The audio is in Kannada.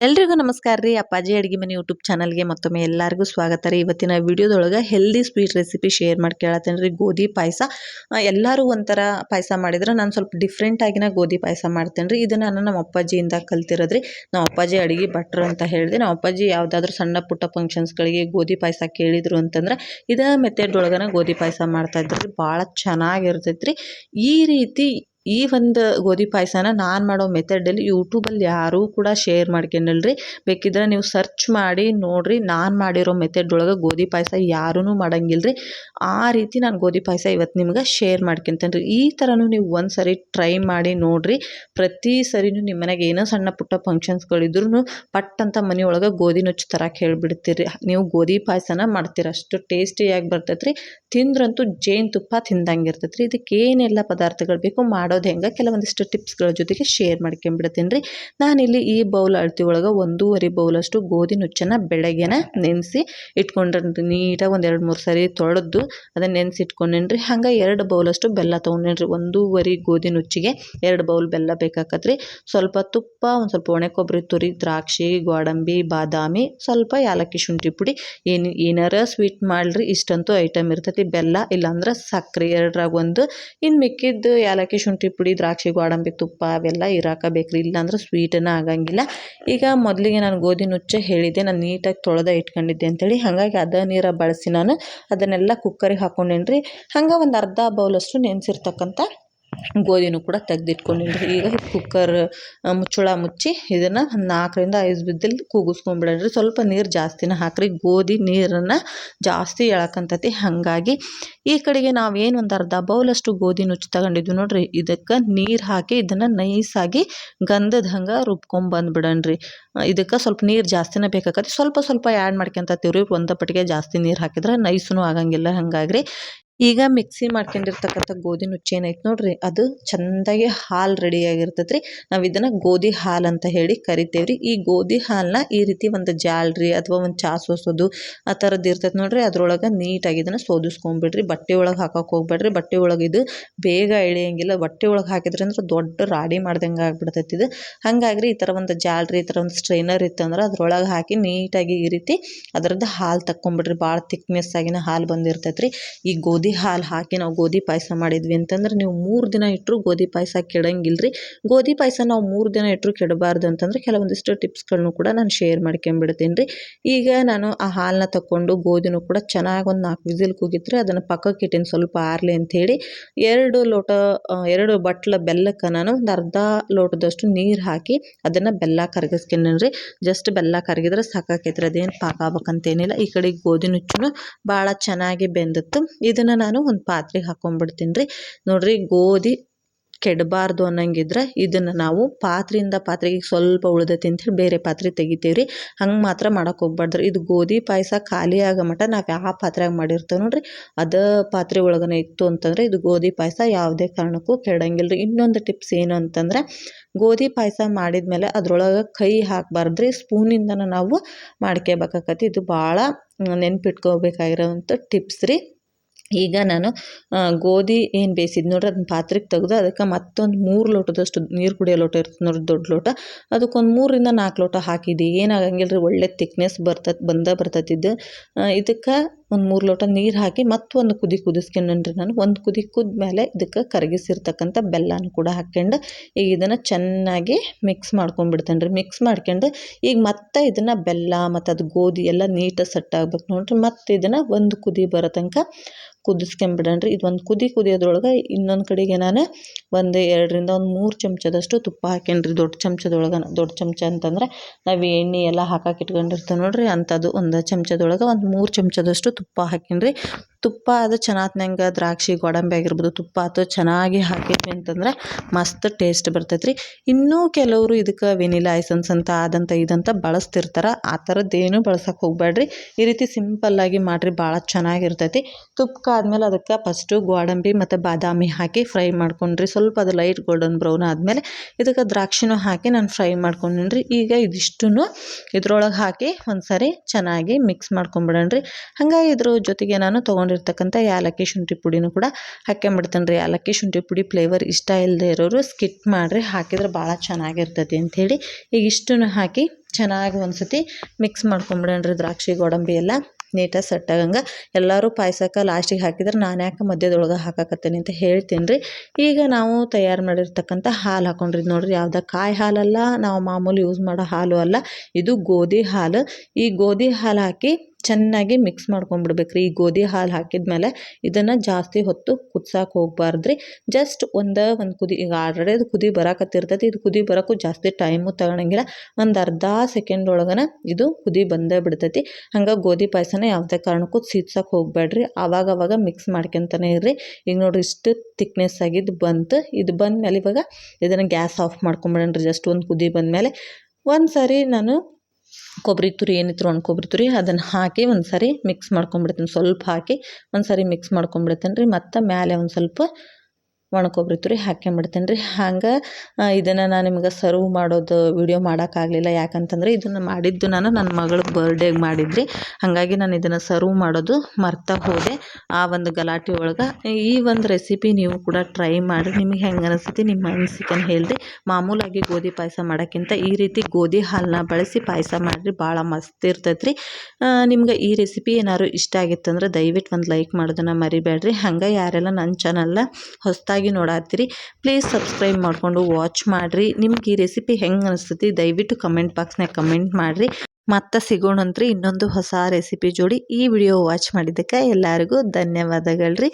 ಎಲ್ರಿಗೂ ನಮಸ್ಕಾರ ರೀ. ಅಪ್ಪಾಜಿ ಅಡುಗೆ ಮನೆ ಯೂಟ್ಯೂಬ್ ಚಾನಲ್ಗೆ ಮತ್ತೊಮ್ಮೆ ಎಲ್ಲರಿಗೂ ಸ್ವಾಗತ ರೀ. ಇವತ್ತಿನ ವಿಡಿಯೋದೊಳಗೆ ಹೆಲ್ದಿ ಸ್ವೀಟ್ ರೆಸಿಪಿ ಶೇರ್ ಮಾಡಿ ಕೇಳತ್ತೇನೆ ರೀ. ಗೋಧಿ ಪಾಯಸ. ಎಲ್ಲರೂ ಒಂಥರ ಪಾಯಸ ಮಾಡಿದ್ರೆ ನಾನು ಸ್ವಲ್ಪ ಡಿಫ್ರೆಂಟ್ ಆಗಿನ ಗೋಧಿ ಪಾಯಸ ಮಾಡ್ತೇನೆ ರೀ. ಇದನ್ನು ನಾನು ನಮ್ಮ ಅಪ್ಪಾಜಿಯಿಂದ ಕಲ್ತಿರೋದ್ರಿ ನಮ್ಮ ಅಪ್ಪಾಜಿ ಅಡುಗೆ ಭಟ್ರು ಅಂತ ಹೇಳಿದೆ. ನಮ್ಮ ಅಪ್ಪಾಜಿ ಯಾವುದಾದ್ರೂ ಸಣ್ಣ ಪುಟ್ಟ ಫಂಕ್ಷನ್ಸ್ಗಳಿಗೆ ಗೋಧಿ ಪಾಯಸ ಕೇಳಿದ್ರು ಅಂತಂದ್ರೆ ಇದೇ ಮೆಥಡ್ ಒಳಗನ ಗೋಧಿ ಪಾಯಸ ಮಾಡ್ತಾಯಿದ್ರು ರೀ ಭಾಳ ಚೆನ್ನಾಗಿರ್ತೈತೆ ರೀ ಈ ರೀತಿ ಈ ಒಂದು ಗೋಧಿ ಪಾಯಸನ ನಾನು ಮಾಡೋ ಮೆಥಡಲ್ಲಿ ಯೂಟ್ಯೂಬಲ್ಲಿ ಯಾರೂ ಕೂಡ ಶೇರ್ ಮಾಡ್ಕೊಂಡಿಲ್ರಿ. ಬೇಕಿದ್ರೆ ನೀವು ಸರ್ಚ್ ಮಾಡಿ, ನೋಡಿರಿ, ನಾನು ಮಾಡಿರೋ ಮೆಥಡ್ ಒಳಗೆ ಗೋಧಿ ಪಾಯಸ ಯಾರೂ ಮಾಡಂಗಿಲ್ಲ ರೀ ಆ ರೀತಿ ನಾನು ಗೋಧಿ ಪಾಯಸ ಇವತ್ತು ನಿಮ್ಗೆ ಶೇರ್ ಮಾಡ್ಕೊತೇನೆ ರೀ ಈ ಥರನೂ ನೀವು ಒಂದು ಸರಿ ಟ್ರೈ ಮಾಡಿ, ನೋಡಿರಿ. ಪ್ರತಿ ಸರಿನೂ ನಿಮ್ಮ ಮನೆಗೆ ಏನೋ ಸಣ್ಣ ಪುಟ್ಟ ಫಂಕ್ಷನ್ಸ್ಗಳಿದ್ರು ಪಟ್ ಅಂತ ಮನೆಯೊಳಗೆ ಗೋಧಿ ನುಚ್ಚು ತರಕ್ಕೆ ಹೇಳಿಬಿಡ್ತೀರಿ. ನೀವು ಗೋಧಿ ಪಾಯಸನ ಮಾಡ್ತೀರ. ಅಷ್ಟು ಟೇಸ್ಟಿಯಾಗಿ ಬರ್ತೈತೆ ರೀ ತಿಂದ್ರಂತೂ ಜೇನುತುಪ್ಪ ತಿಂದಂಗೆ ಇರ್ತೈತೆ ರೀ ಇದಕ್ಕೆ ಏನೆಲ್ಲ ಪದಾರ್ಥಗಳು ಬೇಕು ಮಾಡೋದು ಹೆಂಗೆ? ಕೆಲವೊಂದಿಷ್ಟು ಟಿಪ್ಸ್ಗಳ ಜೊತೆಗೆ ಶೇರ್ ಮಾಡ್ಕೊಂಬಿಡ್ತೀನಿ ರೀ ನಾನಿಲ್ಲಿ ಈ ಬೌಲ್ ಅಳತಿ ಒಳಗೆ ಒಂದೂವರೆ ಬೌಲಷ್ಟು ಗೋಧಿ ನುಚ್ಚನ್ನು ಬೆಳಗ್ಗೆನ ನೆನೆಸಿ ಇಟ್ಕೊಂಡ್ರೆ ನೀಟಾಗಿ ಒಂದು ಎರಡು ಮೂರು ಸರಿ ತೊಳೆದು ಅದನ್ನು ನೆನೆಸಿ ಇಟ್ಕೊಂಡೇನಿ ರೀ ಹಂಗೆ ಎರಡು ಬೌಲಷ್ಟು ಬೆಲ್ಲ ತೊಗೊಂಡೇನಿ ರೀ ಒಂದೂವರೆ ಗೋಧಿ ನುಚ್ಚಿಗೆ ಎರಡು ಬೌಲ್ ಬೆಲ್ಲ ಬೇಕಾಕತ್ರಿ. ಸ್ವಲ್ಪ ತುಪ್ಪ, ಒಂದು ಸ್ವಲ್ಪ ಒಣೆ ಕೊಬ್ಬರಿ ತುರಿ, ದ್ರಾಕ್ಷಿ, ಗೋಡಂಬಿ, ಬಾದಾಮಿ, ಸ್ವಲ್ಪ ಯಾಲಕ್ಕಿ ಶುಂಠಿ ಪುಡಿ. ಏನು, ಏನಾರ ಸ್ವೀಟ್ ಮಾಡಿರಿ. ಇಷ್ಟಂತೂ ಐಟಮ್ ಇರ್ತೈತಿ. ಬೆಲ್ಲ ಇಲ್ಲಾಂದ್ರೆ ಸಕ್ಕರೆ ಎರಡರಾಗ ಒಂದು. ಇನ್ನು ಮಿಕ್ಕಿದ್ದು ಯಾಲಕ್ಕಿ ಶುಂಠಿ ಪುಡಿ, ದ್ರಾಕ್ಷಿ ಗೋಡಂಬಿ ತುಪ್ಪ ಅವೆಲ್ಲ ಇರಾಕ ಬೇಕ್ರಿ ಇಲ್ಲಾಂದ್ರೆ ಸ್ವೀಟನ್ನು ಆಗಂಗಿಲ್ಲ. ಈಗ ಮೊದಲಿಗೆ ನಾನು ಗೋಧಿ ನುಚ್ಚ ಹೇಳಿದ್ದೆ. ನಾನು ನೀಟಾಗಿ ತೊಳೆದ ಇಟ್ಕೊಂಡಿದ್ದೆ ಅಂತೇಳಿ. ಹಾಗಾಗಿ ಅದ ನೀರ ಬಳಸಿ ನಾನು ಅದನ್ನೆಲ್ಲ ಕುಕ್ಕರಿಗೆ ಹಾಕೊಂಡೇನಿ ರೀ ಹಂಗೆ ಒಂದು ಅರ್ಧ ಬೌಲಷ್ಟು ನೆನೆಸಿರ್ತಕ್ಕಂಥ ಗೋಧಿನೂ ಕೂಡ ತೆಗ್ದಿಟ್ಕೊಂಡಿನಿ ಈಗ ಕುಕ್ಕರ್ ಮುಚ್ಚಳ ಮುಚ್ಚಿ ಇದನ್ನು ನಾಲ್ಕರಿಂದ ಐದು ಬಿದ್ದಲ್ಲಿ ಕೂಗಿಸ್ಕೊಂಬಿಡೋಣ ಸ್ವಲ್ಪ ನೀರು ಜಾಸ್ತಿನ ಹಾಕ್ರಿ. ಗೋಧಿ ನೀರನ್ನು ಜಾಸ್ತಿ ಎಳಕಂತತಿ. ಹಾಗಾಗಿ ಈ ಕಡೆಗೆ ನಾವೇನು ಒಂದು ಅರ್ಧ ಬೌಲಷ್ಟು ಗೋಧಿ ನುಚ್ಚು ತಗೊಂಡಿದ್ವಿ ನೋಡ್ರಿ. ಇದಕ್ಕೆ ನೀರು ಹಾಕಿ ಇದನ್ನು ನೈಸಾಗಿ ಗಂಧದ ಹಂಗೆ ರುಬ್ಕೊಂಬಂದ್ಬಿಡಣ್ರಿ ಇದಕ್ಕೆ ಸ್ವಲ್ಪ ನೀರು ಜಾಸ್ತಿನೇ ಬೇಕಾಗತ್ತೆ ಸ್ವಲ್ಪ ಸ್ವಲ್ಪ ಆ್ಯಡ್ ಮಾಡ್ಕೊಂತ ರೀ ಒಂದು ಪಟ್ಟಿಗೆ ಜಾಸ್ತಿ ನೀರು ಹಾಕಿದ್ರೆ ನೈಸೂ ಆಗಂಗಿಲ್ಲ. ಹಾಗಾಗಿ ಈಗ ಮಿಕ್ಸಿ ಮಾಡ್ಕೊಂಡಿರ್ತಕ್ಕಂಥ ಗೋಧಿ ನುಚ್ಚು ಏನೈತೆ ನೋಡ್ರಿ, ಅದು ಚೆಂದಾಗಿ ಹಾಲು ರೆಡಿಯಾಗಿರ್ತೈತೆ ರೀ ನಾವು ಇದನ್ನು ಗೋಧಿ ಹಾಲು ಅಂತ ಹೇಳಿ ಕರಿತೇವೆ ರೀ ಈ ಗೋಧಿ ಹಾಲನ್ನ ಈ ರೀತಿ ಒಂದು ಜಾಲ್ರಿ ಅಥವಾ ಒಂದು ಚಾ ಸೋಸೋದು ಆ ಥರದ್ದು ಇರ್ತೈತೆ ನೋಡ್ರಿ. ಅದ್ರೊಳಗೆ ನೀಟಾಗಿ ಇದನ್ನು ಸೋದಿಸ್ಕೊಂಬಿಡ್ರಿ. ಬಟ್ಟೆ ಒಳಗೆ ಹಾಕೋಕೆ ಹೋಗ್ಬೇಡ್ರಿ. ಬಟ್ಟೆ ಒಳಗೆ ಇದು ಬೇಗ ಎಳೆಯಂಗಿಲ್ಲ. ಬಟ್ಟೆ ಒಳಗೆ ಹಾಕಿದ್ರೆ ಅಂದ್ರೆ ದೊಡ್ಡ ರಾಡಿ ಮಾಡ್ದಂಗೆ ಆಗ್ಬಿಡ್ತೈತಿ ಇದು. ಹಾಗಾಗಿ ಈ ಥರ ಒಂದು ಜಾಲ್ರಿ ಈ ಥರ ಒಂದು ಸ್ಟ್ರೈನರ್ ಇತ್ತಂದ್ರೆ ಅದ್ರೊಳಗೆ ಹಾಕಿ ನೀಟಾಗಿ ಈ ರೀತಿ ಅದರದ್ದು ಹಾಲು ತಕ್ಕೊಂಬಿಡ್ರಿ. ಭಾಳ ತಿಕ್ನೆಸ್ ಆಗಿನ ಹಾಲು ಬಂದಿರ್ತೈತೆ ರೀ ಈ ಗೋಧಿ ಗೋಧಿ ಹಾಲು ಹಾಕಿ ನಾವು ಗೋಧಿ ಪಾಯಸ ಮಾಡಿದ್ವಿ ಅಂತಂದ್ರೆ ನೀವು ಮೂರು ದಿನ ಇಟ್ಟರು ಗೋಧಿ ಪಾಯಸ ಕೆಡಂಗಿಲ್ಲ ರೀ ಗೋಧಿ ಪಾಯಸ ನಾವು ಮೂರು ದಿನ ಇಟ್ಟರು ಕೆಡಬಾರ್ದು ಅಂತಂದ್ರೆ ಕೆಲವೊಂದಿಷ್ಟು ಟಿಪ್ಸ್ಗಳನ್ನು ಕೂಡ ನಾನು ಶೇರ್ ಮಾಡ್ಕೊಂಬಿಡ್ತೀನಿ ರೀ ಈಗ ನಾನು ಆ ಹಾಲನ್ನ ತಗೊಂಡು ಗೋಧಿನೂ ಕೂಡ ಚೆನ್ನಾಗಿ ಒಂದು ನಾಲ್ಕು ವಿಸಿಲ್ ಕೂಗಿದ್ರೆ ಅದನ್ನು ಪಕ್ಕಕ್ಕೆ ಇಟ್ಟಿನ ಸ್ವಲ್ಪ ಆರಲಿ ಅಂಥೇಳಿ ಎರಡು ಲೋಟ ಎರಡು ಬಟ್ಲ ಬೆಲ್ಲಕ್ಕೆ ನಾನು ಒಂದು ಅರ್ಧ ಲೋಟದಷ್ಟು ನೀರು ಹಾಕಿ ಅದನ್ನು ಬೆಲ್ಲ ಕರಗಿಸ್ಕೊಂಡ್ರಿ ಜಸ್ಟ್ ಬೆಲ್ಲ ಕರಗಿದ್ರೆ ಸಾಕಾಕೈತ್ರಿ, ಅದೇನು ಪಾಕ ಆಗ್ಬೇಕಂತೇನಿಲ್ಲ. ಈ ಕಡೆ ಗೋಧಿ ನುಚ್ಚು ಭಾಳ ಚೆನ್ನಾಗಿ ಬೆಂದಿತ್ತು. ಇದನ್ನು ನಾನು ಒಂದು ಪಾತ್ರೆಗೆ ಹಾಕೊಂಡ್ಬಿಡ್ತೀನಿ ರೀ ನೋಡಿರಿ, ಗೋಧಿ ಕೆಡಬಾರ್ದು ಅನ್ನಂಗಿದ್ರೆ ಇದನ್ನು ನಾವು ಪಾತ್ರೆಯಿಂದ ಪಾತ್ರೆಗೆ ಸ್ವಲ್ಪ ಉಳ್ದೈತಿ ಅಂತೇಳಿ ಬೇರೆ ಪಾತ್ರೆ ತೆಗಿತೀವಿ ರೀ ಹಂಗೆ ಮಾತ್ರ ಮಾಡೋಕೆ ಹೋಗ್ಬಾರ್ದು ಇದು ಗೋಧಿ ಪಾಯಸ ಖಾಲಿ ಆಗೋ ಮಟ್ಟ ನಾವು ಯಾವ ಪಾತ್ರೆಗೆ ಮಾಡಿರ್ತೇವೆ ನೋಡಿರಿ, ಅದೇ ಪಾತ್ರೆ ಒಳಗನೆ ಇತ್ತು ಅಂತಂದರೆ ಇದು ಗೋಧಿ ಪಾಯಸ ಯಾವುದೇ ಕಾರಣಕ್ಕೂ ಕೆಡಂಗಿಲ್ಲ ರೀ ಇನ್ನೊಂದು ಟಿಪ್ಸ್ ಏನು ಅಂತಂದರೆ, ಗೋಧಿ ಪಾಯಸ ಮಾಡಿದ್ಮೇಲೆ ಅದರೊಳಗೆ ಕೈ ಹಾಕಬಾರ್ದು ರೀ ಸ್ಪೂನಿಂದನೂ ನಾವು ಮಾಡ್ಕೋಬೇಕಾಕತಿ ಇದು ಭಾಳ ನೆನ್ಪಿಟ್ಕೋಬೇಕಾಗಿರೋವಂಥ ಟಿಪ್ಸ್ ರೀ. ಈಗ ನಾನು ಗೋಧಿ ಏನು ಬೇಯಿಸಿದ್ದು ನೋಡ್ರಿ ಅದನ್ನ ಪಾತ್ರೆಗೆ ತೆಗೆದು ಅದಕ್ಕೆ ಮತ್ತೊಂದು ಮೂರು ಲೋಟದಷ್ಟು ನೀರು ಕುಡಿಯೋ ಲೋಟ ಇರ್ತದೆ ನೋಡ್ರಿ, ದೊಡ್ಡ ಲೋಟ. ಅದಕ್ಕೊಂದು ಮೂರರಿಂದ ನಾಲ್ಕು ಲೋಟ ಹಾಕಿದ್ದೆ ಏನಾಗಂಗಿಲ್ಲ ರೀ ಒಳ್ಳೆ ತಿಕ್ನೆಸ್ ಬರ್ತದೆ ಬಂದ ಇದು. ಇದಕ್ಕೆ ಒಂದು ಮೂರು ಲೋಟ ನೀರು ಹಾಕಿ ಮತ್ತೊಂದು ಕುದಿ ಕುದಿಸ್ಕೊಂಡ್ರಿ ನಾನು. ಒಂದು ಕುದಿ ಮೇಲೆ ಇದಕ್ಕೆ ಕರಗಿಸಿರ್ತಕ್ಕಂಥ ಬೆಲ್ಲನೂ ಕೂಡ ಹಾಕ್ಕೊಂಡು ಈಗ ಇದನ್ನು ಚೆನ್ನಾಗಿ ಮಿಕ್ಸ್ ಮಾಡ್ಕೊಂಡ್ಬಿಡ್ತೇನೆ ರೀ ಮಿಕ್ಸ್ ಮಾಡ್ಕೊಂಡು ಈಗ ಮತ್ತೆ ಇದನ್ನು ಬೆಲ್ಲ ಮತ್ತು ಅದು ಗೋಧಿ ಎಲ್ಲ ನೀಟಾಗಿ ಸೆಟ್ ಆಗ್ಬೇಕು ನೋಡಿರಿ. ಮತ್ತು ಇದನ್ನು ಒಂದು ಕುದಿ ಬರೋ ತನಕ ಕುದಿಸ್ಕೊಂಬಿಡಣ್ರಿ ಇದೊಂದು ಕುದಿ ಕುದಿಯೋದ್ರೊಳಗೆ ಇನ್ನೊಂದು ಕಡೆಗೆ ನಾನು ಒಂದು ಎರಡರಿಂದ ಒಂದು ಮೂರು ಚಮಚದಷ್ಟು ತುಪ್ಪ ಹಾಕೇನ್ರಿ ದೊಡ್ಡ ಚಮಚದೊಳಗೆ ದೊಡ್ಡ ಚಮಚ ಅಂತಂದ್ರೆ ನಾವು ಎಣ್ಣೆ ಎಲ್ಲ ಹಾಕಕ್ಕೆ ಇಟ್ಕೊಂಡಿರ್ತೇವೆ ನೋಡಿರಿ. ಅಂಥದ್ದು ಒಂದು ಚಮಚದೊಳಗೆ ಒಂದು ಮೂರು ಚಮಚದಷ್ಟು ತುಪ್ಪ ಹಾಕೀನಿ ತುಪ್ಪ ಅದು ಚೆನ್ನಾತ್ನಂಗೆ ದ್ರಾಕ್ಷಿ ಗೋಡಂಬಿ ಆಗಿರ್ಬೋದು, ತುಪ್ಪ ಅದು ಚೆನ್ನಾಗಿ ಹಾಕಿದ್ವಿ ಅಂತಂದ್ರೆ ಮಸ್ತ್ ಟೇಸ್ಟ್ ಬರ್ತೈತೆ ರೀ ಇನ್ನೂ ಕೆಲವರು ಇದಕ್ಕೆ ವೆನಿಲಾ ಐಸನ್ಸ್ ಅಂತ ಆದಂಥ ಇದಂತ ಬಳಸ್ತಿರ್ತಾರೆ. ಆ ಥರದ್ದೇನು ಬಳಸಕ್ಕೆ ಹೋಗ್ಬೇಡ್ರಿ ಈ ರೀತಿ ಸಿಂಪಲ್ಲಾಗಿ ಮಾಡಿರಿ, ಭಾಳ ಚೆನ್ನಾಗಿರ್ತೈತಿ. ತುಪ್ಪ ಆದಮೇಲೆ ಅದಕ್ಕೆ ಫಸ್ಟು ಗೋಡಂಬಿ ಮತ್ತು ಬಾದಾಮಿ ಹಾಕಿ ಫ್ರೈ ಮಾಡ್ಕೊಂಡ್ರಿ. ಸ್ವಲ್ಪ ಅದು ಲೈಟ್ ಗೋಲ್ಡನ್ ಬ್ರೌನ್ ಆದಮೇಲೆ ಇದಕ್ಕೆ ದ್ರಾಕ್ಷಿನೂ ಹಾಕಿ ನಾನು ಫ್ರೈ ಮಾಡ್ಕೊಂಡ್ರಿ ಈಗ ಇದಿಷ್ಟು ಇದ್ರೊಳಗೆ ಹಾಕಿ ಒಂದು ಚೆನ್ನಾಗಿ ಮಿಕ್ಸ್ ಮಾಡ್ಕೊಂಬಿಡಣ್ರಿ ಹಾಗಾಗಿ ಇದ್ರ ಜೊತೆಗೆ ನಾನು ತೊಗೊಂಡು ತೊಗೊಂಡಿರ್ತಕ್ಕಂಥ ಏಲಕ್ಕಿ ಶುಂಠಿ ಪುಡಿನೂ ಕೂಡ ಹಾಕ್ಕೊಂಬಿಡ್ತೇನೆ ರೀ ಏಲಕ್ಕಿ ಶುಂಠಿ ಪುಡಿ ಫ್ಲೇವರ್ ಇಷ್ಟ ಇಲ್ಲದೆ ಇರೋರು ಸ್ಕಿಟ್ ಮಾಡಿರಿ. ಹಾಕಿದ್ರೆ ಭಾಳ ಚೆನ್ನಾಗಿರ್ತೈತಿ ಅಂಥೇಳಿ ಈಗ ಇಷ್ಟನ್ನು ಹಾಕಿ ಚೆನ್ನಾಗಿ ಒಂದು ಸತಿ ಮಿಕ್ಸ್ ಮಾಡ್ಕೊಂಬಿಡೋಣ್ರಿ ದ್ರಾಕ್ಷಿ, ಗೋಡಂಬಿ ಎಲ್ಲ ನೀಟಾಗಿ ಸೆಟ್ ಆಗಂಗೆ. ಎಲ್ಲರೂ ಪಾಯಸಕ್ಕೆ ಲಾಸ್ಟಿಗೆ ಹಾಕಿದ್ರೆ ನಾನು ಯಾಕೆ ಮಧ್ಯದೊಳಗೆ ಹಾಕಕತ್ತೇನೆ ಅಂತ ಹೇಳ್ತೀನಿ ರೀ ಈಗ ನಾವು ತಯಾರು ಮಾಡಿರ್ತಕ್ಕಂಥ ಹಾಲು ಹಾಕೊಂಡ್ರಿ. ನೋಡ್ರಿ ಯಾವ್ದು ಕಾಯಿ ಹಾಲಲ್ಲ, ನಾವು ಮಾಮೂಲಿ ಯೂಸ್ ಮಾಡೋ ಹಾಲು ಅಲ್ಲ, ಇದು ಗೋಧಿ ಹಾಲು. ಈ ಗೋಧಿ ಹಾಲು ಹಾಕಿ ಚೆನ್ನಾಗಿ ಮಿಕ್ಸ್ ಮಾಡ್ಕೊಂಬಿಡ್ಬೇಕು ರೀ ಈ ಗೋಧಿ ಹಾಲು ಹಾಕಿದ್ಮೇಲೆ ಇದನ್ನು ಜಾಸ್ತಿ ಹೊತ್ತು ಕುದ್ಸಕ್ಕೆ ಹೋಗ್ಬಾರ್ದ್ರಿ. ಜಸ್ಟ್ ಒಂದು ಒಂದು ಕುದಿ, ಈಗ ಆಲ್ರೆಡಿ ಅದು ಕುದಿ ಬರಾಕತ್ತಿರ್ತೈತಿ. ಇದು ಕುದಿ ಬರೋಕ್ಕೂ ಜಾಸ್ತಿ ಟೈಮು ತಗೊಳಂಗಿಲ್ಲ ಒಂದು ಅರ್ಧ ಸೆಕೆಂಡ್ ಒಳಗನ ಇದು ಕುದಿ ಬಂದೇ ಬಿಡ್ತೈತಿ. ಹಂಗೆ ಗೋಧಿ ಪಾಯಸನ ಯಾವುದೇ ಕಾರಣಕ್ಕೂ ಸೀದ್ಸಕ್ಕೆ ಹೋಗ್ಬೇಡ್ರಿ ಆವಾಗ ಅವಾಗ ಮಿಕ್ಸ್ ಮಾಡ್ಕೊತಾನೆ ಇರ್ರಿ. ಈಗ ನೋಡ್ರಿ ಇಷ್ಟು ತಿಕ್ನೆಸ್ ಆಗಿದ್ದು ಬಂತು. ಇದು ಬಂದಮೇಲೆ ಇವಾಗ ಇದನ್ನು ಗ್ಯಾಸ್ ಆಫ್ ಮಾಡ್ಕೊಂಬಿಡೋಣ್ರಿ. ಜಸ್ಟ್ ಒಂದು ಕುದಿ ಬಂದಮೇಲೆ. ಒಂದು ಸಾರಿ ನಾನು ಕೊಬ್ಬರಿ ತುರಿ ಏನಿತ್ತು ಒಣ ಕೊಬ್ಬರಿ ತುರಿ, ಅದನ್ನು ಹಾಕಿ ಒಂದು ಸಾರಿ ಮಿಕ್ಸ್ ಮಾಡ್ಕೊಂಬಿಡ್ತೀನಿ ಸ್ವಲ್ಪ ಹಾಕಿ ಒಂದು ಸಾರಿ ಮಿಕ್ಸ್ ಮಾಡ್ಕೊಂಬಿಡ್ತೀನಿ ರೀ ಮತ್ತು ಮೇಲೆ ಒಂದು ಸ್ವಲ್ಪ ಒಣ ಕೊಬ್ಬರಿ ತುರಿ ಹಾಕ್ಕೊಂಬಿಡ್ತೇನೆ ರೀ ಹಂಗೆ ಇದನ್ನು ನಾನು ನಿಮ್ಗೆ ಸರ್ವ್ ಮಾಡೋದು ವಿಡಿಯೋ ಮಾಡೋಕ್ಕಾಗಲಿಲ್ಲ. ಯಾಕಂತಂದರೆ ಇದನ್ನು ಮಾಡಿದ್ದು ನಾನು ನನ್ನ ಮಗಳ ಬರ್ಡೇಗೆ ಮಾಡಿದ್ರಿ. ಹಾಗಾಗಿ ನಾನು ಇದನ್ನು ಸರ್ವ್ ಮಾಡೋದು ಮರ್ತಾ ಹೋದೆ. ಆ ಒಂದು ಗಲಾಟೆ ಒಳಗೆ, ಈ ಒಂದು ರೆಸಿಪಿ ನೀವು ಕೂಡ ಟ್ರೈ ಮಾಡಿ ನಿಮಗೆ ಹೆಂಗೆ ಅನಿಸ್ತೈತಿ ನಿಮ್ಮ ಅನಿಸಿಕೆನ ಹೇಳಿರಿ. ಮಾಮೂಲಾಗಿ ಗೋಧಿ ಪಾಯಸ ಮಾಡೋಕ್ಕಿಂತ ಈ ರೀತಿ ಗೋಧಿ ಹಾಲನ್ನ ಬಳಸಿ ಪಾಯಸ ಮಾಡಿರಿ. ಭಾಳ ಮಸ್ತ್ ಇರ್ತೈತೆ ರೀ ನಿಮ್ಗೆ ಈ ರೆಸಿಪಿ ಏನಾದ್ರು ಇಷ್ಟ ಆಗಿತ್ತಂದ್ರೆ ದಯವಿಟ್ಟು ಒಂದು ಲೈಕ್ ಮಾಡೋದನ್ನು ಮರಿಬೇಡ್ರಿ. ಹಂಗೆ ಯಾರೆಲ್ಲ ನನ್ನ ಚಾನಲ್ನ ಹೊಸದಾಗಿ ನೋಡತ್ತೀರಿ. ಪ್ಲೀಸ್ ಸಬ್ಸ್ಕ್ರೈಬ್ ಮಾಡಿಕೊಂಡು ವಾಚ್ ಮಾಡಿರಿ. ನಿಮ್ಗೆ ಈ ರೆಸಿಪಿ ಹೆಂಗೆ ಅನಿಸ್ತೈತಿ ದಯವಿಟ್ಟು ಕಮೆಂಟ್ ಬಾಕ್ಸ್ನಾಗ ಕಮೆಂಟ್ ಮಾಡಿರಿ. ಮತ್ತೆ ಸಿಗೋಣಂತ್ರಿ ಇನ್ನೊಂದು ಹೊಸ ರೆಸಿಪಿ ಜೋಡಿ ಈ ವಿಡಿಯೋ ವಾಚ್ ಮಾಡಿದ್ದಕ್ಕೆ ಎಲ್ಲರಿಗೂ ಧನ್ಯವಾದಗಳು ರೀ